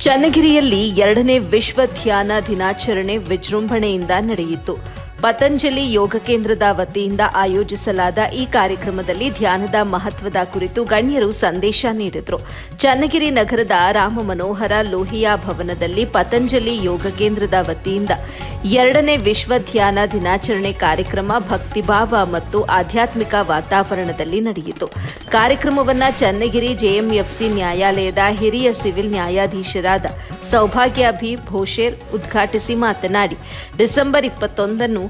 ಚನ್ನಗಿರಿಯಲ್ಲಿ ಎರಡನೇ ವಿಶ್ವ ಧ್ಯಾನ ದಿನಾಚರಣೆ ವಿಜೃಂಭಣೆಯಿಂದ ನಡೆಯಿತು. ಪತಂಜಲಿ ಯೋಗ ಕೇಂದ್ರದ ವತಿಯಿಂದ ಆಯೋಜಿಸಲಾದ ಈ ಕಾರ್ಯಕ್ರಮದಲ್ಲಿ ಧ್ಯಾನದ ಮಹತ್ವದ ಕುರಿತು ಗಣ್ಯರು ಸಂದೇಶ ನೀಡಿದರು. ಚನ್ನಗಿರಿ ನಗರದ ರಾಮ ಮನೋಹರ ಲೋಹಿಯಾ ಭವನದಲ್ಲಿ ಪತಂಜಲಿ ಯೋಗ ಕೇಂದ್ರದ ವತಿಯಿಂದ ಎರಡನೇ ವಿಶ್ವ ಧ್ಯಾನ ದಿನಾಚರಣೆ ಕಾರ್ಯಕ್ರಮ ಭಕ್ತಿಭಾವ ಮತ್ತು ಆಧ್ಯಾತ್ಮಿಕ ವಾತಾವರಣದಲ್ಲಿ ನಡೆಯಿತು. ಕಾರ್ಯಕ್ರಮವನ್ನು ಚನ್ನಗಿರಿ ಜೆಎಂಎಫ್ಸಿ ನ್ಯಾಯಾಲಯದ ಹಿರಿಯ ಸಿವಿಲ್ ನ್ಯಾಯಾಧೀಶರಾದ ಸೌಭಾಗ್ಯಾಭಿ ಭೋಷೇರ್ ಉದ್ಘಾಟಿಸಿ ಮಾತನಾಡಿ. ಡಿಸೆಂಬರ್ ಇಪ್ಪತ್ತೊಂದನ್ನು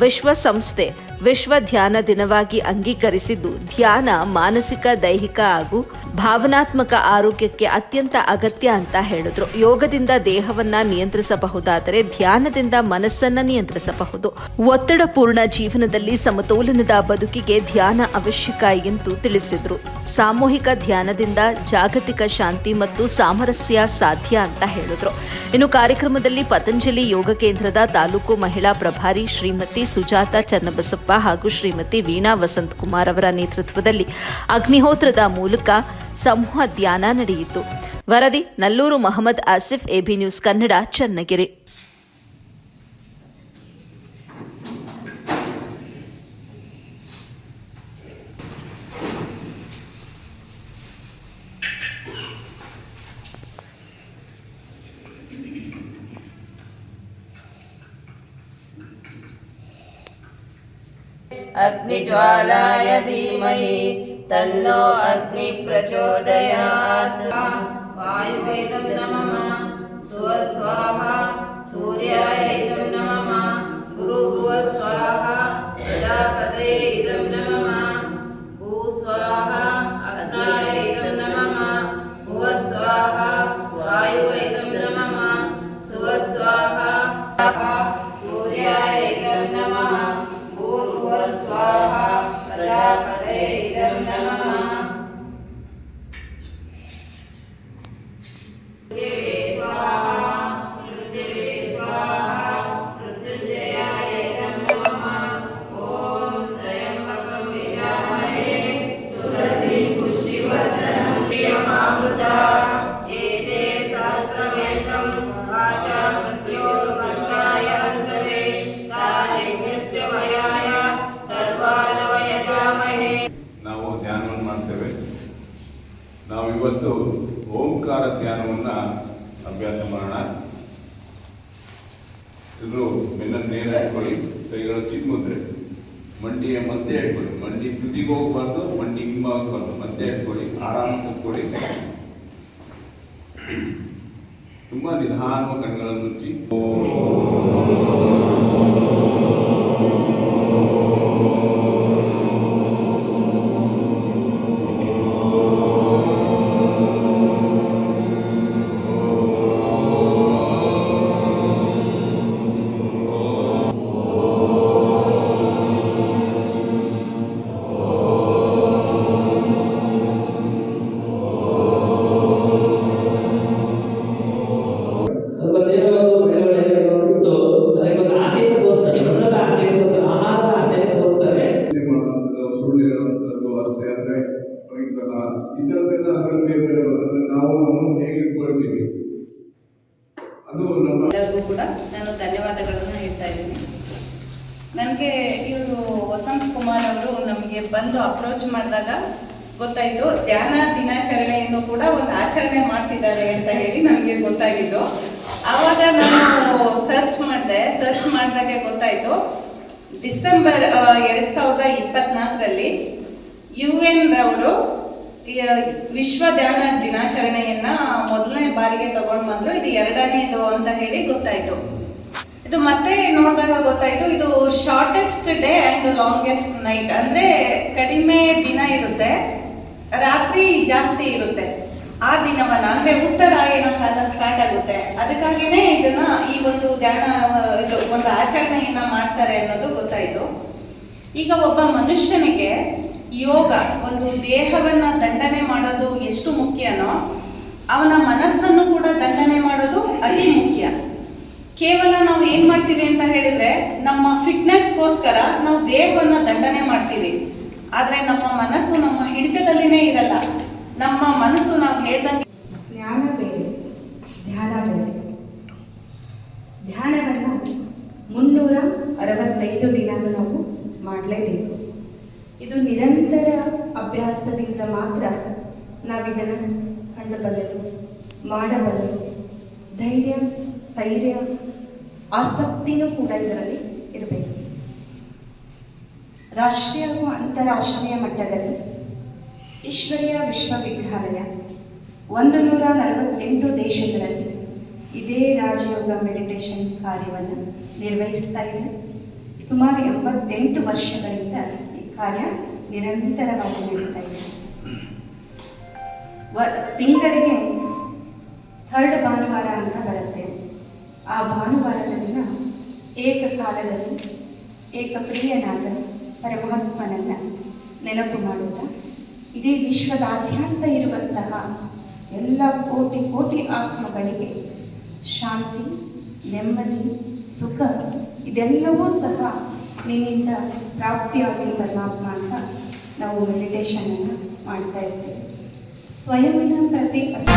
ವಿಶ್ವಸಂಸ್ಥೆ, ವಿಶ್ವ ಧ್ಯಾನ ದಿನವಾಗಿ ಅಂಗೀಕರಿಸಿದ್ದು ಧ್ಯಾನ ಮಾನಸಿಕ, ದೈಹಿಕ ಹಾಗೂ ಭಾವನಾತ್ಮಕ ಆರೋಗ್ಯಕ್ಕೆ ಅತ್ಯಂತ ಅಗತ್ಯ ಅಂತ ಹೇಳಿದ್ರು. ಯೋಗದಿಂದ ದೇಹವನ್ನ ನಿಯಂತ್ರಿಸಬಹುದಾದರೆ ಧ್ಯಾನದಿಂದ ಮನಸ್ಸನ್ನ ನಿಯಂತ್ರಿಸಬಹುದು. ಒತ್ತಡಪೂರ್ಣ ಜೀವನದಲ್ಲಿ ಸಮತೋಲನದ ಬದುಕಿಗೆ ಧ್ಯಾನ ಅವಶ್ಯಕ ಎಂದು ತಿಳಿಸಿದ್ರು. ಸಾಮೂಹಿಕ ಧ್ಯಾನದಿಂದ ಜಾಗತಿಕ ಶಾಂತಿ ಮತ್ತು ಸಾಮರಸ್ಯ ಸಾಧ್ಯ ಅಂತ ಹೇಳಿದ್ರು. ಇನ್ನು ಕಾರ್ಯಕ್ರಮದಲ್ಲಿ ಪತಂಜಲಿ ಯೋಗ ಕೇಂದ್ರದ ತಾಲೂಕು ಮಹಿಳಾ ಪ್ರಭಾರಿ ಶ್ರೀಮತಿ ಸುಜಾತ ಚನ್ನಬಸಪ್ಪ ಹಾಗೂ ಶ್ರೀಮತಿ ವೀಣಾ ವಸಂತ್ ಕುಮಾರ್ ಅವರ ನೇತೃತ್ವದಲ್ಲಿ ಅಗ್ನಿಹೋತ್ರದ ಮೂಲಕ ಸಮೂಹ ಧ್ಯಾನ ನಡೆಯಿತು. ವರದಿ, ನಲ್ಲೂರು ಮಹಮ್ಮದ್ ಆಸಿಫ್, ಎಬಿ ನ್ಯೂಸ್ ಕನ್ನಡ, ಚನ್ನಗಿರಿ. अग्निज्वालाय धीमहि तन्नो अग्नि प्रचोदयात् वायुवेदं नमः। सुवस्वाहा ಇವತ್ತು ಓಂಕಾರ ಧ್ಯಾನವನ್ನು ಅಭ್ಯಾಸ ಮಾಡೋಣ. ಎಲ್ಲರೂ ಬೆನ್ನನ್ನು ನೇರ ಇಟ್ಕೊಳ್ಳಿ. ಕೈಗಳು ಚಿನ್ಮುದ್ರೆ ಮಂಡಿಯ ಮಧ್ಯೆ ಇಟ್ಕೊಳ್ಳಿ. ಮಂಡಿ ತುದಿಗೆ ಹೋಗ್ಬಾರ್ದು, ಮಂಡಿ ಹಿಂಬಾಗಬಾರ್ದು ಮಧ್ಯೆ ಇಟ್ಕೊಳ್ಳಿ. ಆರಾಮ ಕೂತ್ಕೊಳ್ಳಿ. ತುಂಬಾ ನಿಧಾನವಾಗಿ ಕಣ್ಗಳನ್ನು ಮುಚ್ಚಿ. ಎಲ್ಲರಿಗೂ ಕೂಡ ನಾನು ಧನ್ಯವಾದಗಳನ್ನು ಹೇಳ್ತಾ ಇದ್ದೀನಿ. ನನಗೆ ಇವರು ವಸಂತ್ ಕುಮಾರ್ ಅವರು ನಮಗೆ ಬಂದು ಅಪ್ರೋಚ್ ಮಾಡಿದಾಗ ಗೊತ್ತಾಯಿತು, ಧ್ಯಾನ ದಿನಾಚರಣೆಯನ್ನು ಕೂಡ ಒಂದು ಆಚರಣೆ ಮಾಡ್ತಿದ್ದಾರೆ ಅಂತ ಹೇಳಿ ನನಗೆ ಗೊತ್ತಾಗಿದ್ದು. ಆವಾಗ ನಾನು ಸರ್ಚ್ ಮಾಡಿದೆ ಸರ್ಚ್ ಮಾಡಿದಾಗೆ ಗೊತ್ತಾಯಿತು, ಡಿಸೆಂಬರ್ ಎರಡು ಸಾವಿರದ ಇಪ್ಪತ್ನಾಲ್ಕರಲ್ಲಿ ಯು ಎನ್ ರವರು ವಿಶ್ವ ಧ್ಯಾನ ದಿನಾಚರಣೆಯನ್ನ ಮೊದಲನೇ ಬಾರಿಗೆ ತಗೊಂಡ್ ಬಂದ್ರು. ಇದು ಎರಡನೇದು ಅಂತ ಹೇಳಿ ಗೊತ್ತಾಯ್ತು. ಇದು ಮತ್ತೆ ನೋಡಿದಾಗ ಗೊತ್ತಾಯ್ತು, ಇದು shortest day and longest night ಅಂದ್ರೆ ಕಡಿಮೆ ದಿನ ಇರುತ್ತೆ, ರಾತ್ರಿ ಜಾಸ್ತಿ ಇರುತ್ತೆ. ಆ ದಿನವನ್ನ, ಅಂದ್ರೆ ಉತ್ತರಾಯಣ ಕಾಲ ಸ್ಟಾರ್ಟ್ ಆಗುತ್ತೆ. ಅದಕ್ಕಾಗಿನೇ ಇದನ್ನ ಈ ಒಂದು ಧ್ಯಾನ, ಇದು ಒಂದು ಆಚರಣೆಯನ್ನ ಮಾಡ್ತಾರೆ ಅನ್ನೋದು ಗೊತ್ತಾಯ್ತು. ಈಗ ಒಬ್ಬ ಮನುಷ್ಯನಿಗೆ ಯೋಗ ಒಂದು ದೇಹವನ್ನ ದಂಡನೆ ಮಾಡೋದು ಎಷ್ಟು ಮುಖ್ಯನೋ ಅವನ ಮನಸ್ಸನ್ನು ಕೂಡ ದಂಡನೆ ಮಾಡೋದು ಅತಿ ಮುಖ್ಯ. ಕೇವಲ ನಾವು ಏನ್ ಮಾಡ್ತೀವಿ ಅಂತ ಹೇಳಿದ್ರೆ ನಮ್ಮ ಫಿಟ್ನೆಸ್ಗೋಸ್ಕರ ನಾವು ದೇಹವನ್ನ ದಂಡನೆ ಮಾಡ್ತೀವಿ. ಆದ್ರೆ ನಮ್ಮ ಮನಸ್ಸು ನಮ್ಮ ಹಿಡಿತದಲ್ಲಿನೇ ಇರಲ್ಲ. ನಮ್ಮ ಮನಸ್ಸು ನಾವು ಹೇಳ್ದಂಗೆ ಜ್ಞಾನ ಬೇರೆ, ಧ್ಯಾನ ಬೇರೆ. ಧ್ಯಾನವನ್ನು ಮುನ್ನೂರ ಅರವತ್ತೈದು ದಿನ ನಾವು ಮಾಡಲೇಬೇಕು. ಇದು ನಿರಂತರ ಅಭ್ಯಾಸದಿಂದ ಮಾತ್ರ ನಾವಿದನ್ನು ಕಂಡಬಲ್ಲೆವು. ಮಾಡಬಲ್ಲೆವು. ಧೈರ್ಯ, ಸ್ಥೈರ್ಯ, ಆಸಕ್ತಿನೂ ಕೂಡ ಇದರಲ್ಲಿ ಇರಬೇಕು. ರಾಷ್ಟ್ರೀಯ ಹಾಗೂ ಅಂತಾರಾಷ್ಟ್ರೀಯ ಮಟ್ಟದಲ್ಲಿ ಈಶ್ವರ್ಯ ವಿಶ್ವವಿದ್ಯಾಲಯ ಒಂದು ನೂರ ನಲವತ್ತೆಂಟು ದೇಶಗಳಲ್ಲಿ ಇದೇ ರಾಜಯೋಗ ಮೆಡಿಟೇಷನ್ ಕಾರ್ಯವನ್ನು ನಿರ್ವಹಿಸ್ತಾ ಇದೆ. ಸುಮಾರು ಎಂಬತ್ತೆಂಟು ವರ್ಷಗಳಿಂದ ಕಾರ್ಯ ನಿರಂತರವಾಗಿ ನಡೀತಾ ಇದೆ. ತಿಂಗಳಿಗೆ ಥರ್ಡ್ ಭಾನುವಾರ ಅಂತ ಬರುತ್ತೆ. ಆ ಭಾನುವಾರದ ದಿನ ಏಕಕಾಲದಲ್ಲಿ ಏಕಪ್ರಿಯನಾದ ಪರಮಾತ್ಮನನ್ನು ನೆನಪು ಮಾಡುತ್ತಾ, ಇಡೀ ವಿಶ್ವದಾದ್ಯಂತ ಇರುವಂತಹ ಎಲ್ಲ ಕೋಟಿ ಕೋಟಿ ಆತ್ಮಗಳಿಗೆ ಶಾಂತಿ, ನೆಮ್ಮದಿ, ಸುಖ, ಇದೆಲ್ಲವೂ ಸಹ ನಿನ್ನಿಂದ ಪ್ರಾಪ್ತಿಯಾಗಲಿ ಪರಮಾತ್ಮ ಅಂತ ನಾವು ಮೆಡಿಟೇಷನನ್ನು ಮಾಡ್ತಾ ಇರ್ತೀವಿ. ಸ್ವಯಂನ ಪ್ರತಿ ಅಷ್ಟು